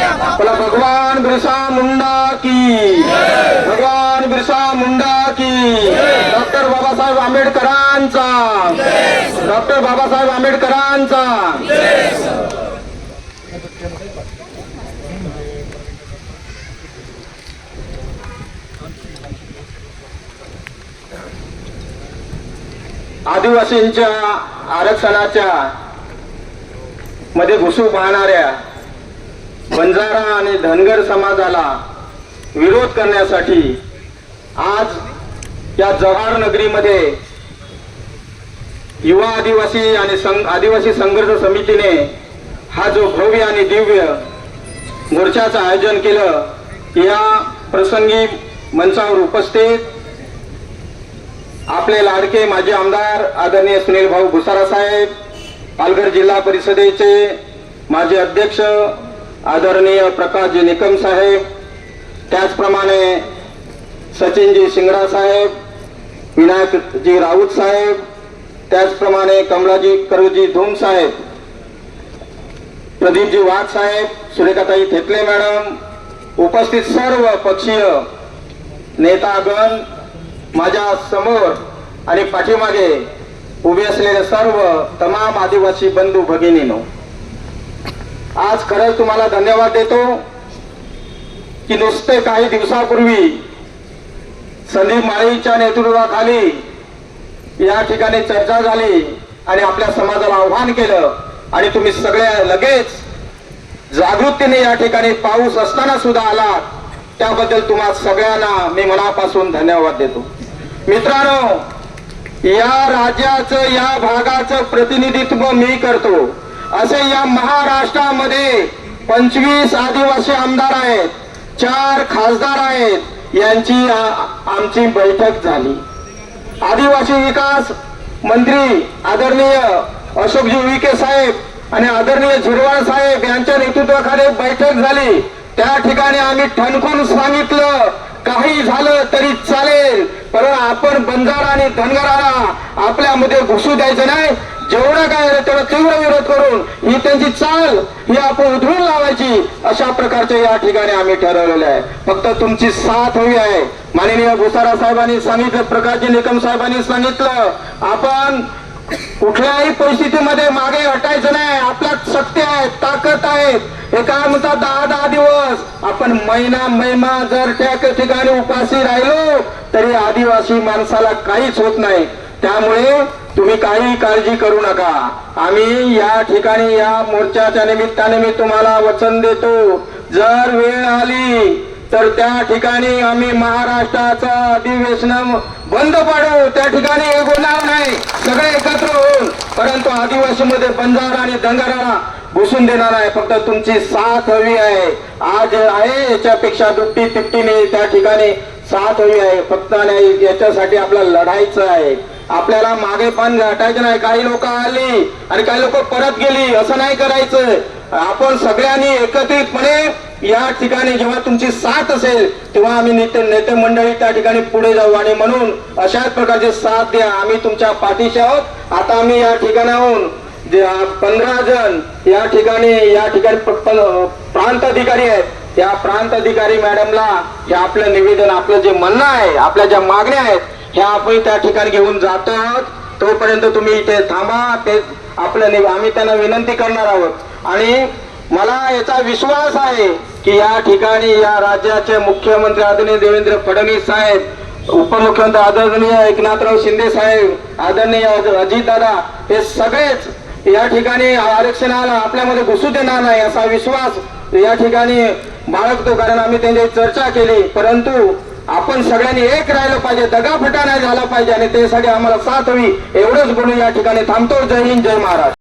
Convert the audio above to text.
बोला भगवान बिरसा मुंडा की. भगवान बिरसा मुंडा की. डॉक्टर बाबासाहेब आंबेडकरांचा. डॉक्टर बाबासाहेब आंबेडकरांचा. आदिवासींच्या आरक्षणाच्या मध्ये घुसू पाहणाऱ्या बंजारा आणि धनगर समाजाला विरोध करण्यासाठी आज या जव्हार नगरीमध्ये युवा आदिवासी आणि संघ आदिवासी संघर्ष समितीने हा जो भव्य आणि दिव्य मोर्चाचं आयोजन केलं या प्रसंगी मंचावर उपस्थित आपले लाडके माजी आमदार आदरणीय सुनील भाऊ भुसारा साहेब पालघर जिल्हा परिषदेचे माजी अध्यक्ष आदरणीय प्रकाशजी निकम साहेब त्याचप्रमाणे सचिनजी शिंगडा साहेब विनायकजी राऊत साहेब त्याचप्रमाणे कमलाजी करूजी धूम साहेब प्रदीपजी वाघ साहेब सुरेखाताई थेतले मॅडम उपस्थित सर्व पक्षीय नेतागण माझ्यासमोर आणि पाठीमागे उभे असलेले सर्व तमाम आदिवासी बंधू भगिनीनो आज खरंच तुम्हाला धन्यवाद देतो की नुसते काही दिवसापूर्वी संदीप माळीच्या नेतृत्वाखाली या ठिकाणी चर्चा झाली आणि आपल्या समाजाला आव्हान केलं. आणि तुम्ही सगळ्या लगेच जागृतीने या ठिकाणी पाऊस असताना सुद्धा आलात. त्याबद्दल तुम्हा सगळ्यांना मी मनापासून धन्यवाद देतो. मित्रांनो या राज्याचं या भागाचं प्रतिनिधित्व मी करतो. असे या महाराष्ट्रामध्ये पंचवीस आदिवासी आमदार आहेत चार खासदार आहेत यांची आमची बैठक झाली. आदिवासी विकास मंत्री आदरणीय अशोकजी विखे साहेब आणि आदरणीय झिरवाळ साहेब यांच्या नेतृत्वाखाली बैठक झाली. त्या ठिकाणी आम्ही ठणकून सांगितलं काही झालं तरी चालेल पण आपण बंजारा आणि धनगराला आपल्यामध्ये घुसू द्यायचं नाही. जेवढं काय आहे तेवढा तीव्र विरोध करून ही त्यांची चाल ही आपण उधळून लावायची अशा प्रकारचे या ठिकाणी आम्ही ठरवलेले आहे. फक्त तुमची साथ हवी आहे. माननीय भुसारा साहेबांनी सांगितलं प्रकाशजी निकम साहेबांनी सांगितलं आपण कुठल्याही परिस्थितीमध्ये मागे हटायचं नाही. आपल्यात शक्ती आहे ताकद आहे. हे काय म्हणतात दहा दहा दिवस. आपण महिना महिमा जर त्या ठिकाणी उपाशी राहिलो तरी आदिवासी माणसाला काहीच होत नाही. त्यामुळे तुम्ही काही काळजी करू नका. आम्ही या ठिकाणी या मोर्चाच्या निमित्ताने मी तुम्हाला वचन देतो. जर वेळ आली तर त्या ठिकाणी आम्ही महाराष्ट्राचं अधिवेशन बंद पाडू. त्या ठिकाणी एक होणार नाही. सगळे एकत्र होऊन. परंतु आदिवासी मध्ये बंजारा आणि दंगाराला घुसून देणार आहे. फक्त तुमची साथ हवी आहे. आज आहे याच्यापेक्षा दुपटी तिपटीने त्या ठिकाणी साथ हवी आहे. फक्त याच्यासाठी आपल्याला लढायचं आहे. आपल्याला मागे पण हटायचं नाही. काही लोक आली आणि काही लोक परत गेली असं नाही करायचं. आपण सगळ्यांनी एकत्रितपणे या ठिकाणी जेव्हा तुमची साथ असेल तेव्हा आम्ही नेते नेते मंडळी त्या ठिकाणी पुढे जाऊ. आणि म्हणून अशाच प्रकारची साथ द्या. आम्ही तुमच्या पाठीशी आहोत. आता आम्ही या ठिकाणाहून पंधरा जण या ठिकाणी या ठिकाणी प्रांत अधिकारी आहेत. त्या प्रांत अधिकारी मॅडमला हे आपलं निवेदन आपलं जे म्हणणं आहे आपल्या ज्या मागण्या आहेत ह्या आपण त्या ठिकाणी घेऊन जातो तोपर्यंत तुम्ही इथे थांबा. ते आपलं आम्ही त्यांना विनंती करणार आहोत. आणि मला याचा विश्वास आहे की या ठिकाणी या राज्याचे मुख्यमंत्री आदरणीय देवेंद्र फडणवीस साहेब उपमुख्यमंत्री आदरणीय एकनाथराव शिंदे साहेब आदरणीय अजितदादा हे सगळेच या ठिकाणी आरक्षणाला आपल्यामध्ये घुसू देणार नाही असा विश्वास या ठिकाणी बाळगतो. कारण आम्ही त्यांची चर्चा केली. परंतु आपण सगळ्यांनी एक राहिलं पाहिजे दगाफटा नाही झाला पाहिजे आणि त्यासाठी आम्हाला साथ हवी एवढंच बोलून या ठिकाणी थांबतो. जय हिंद जय महाराज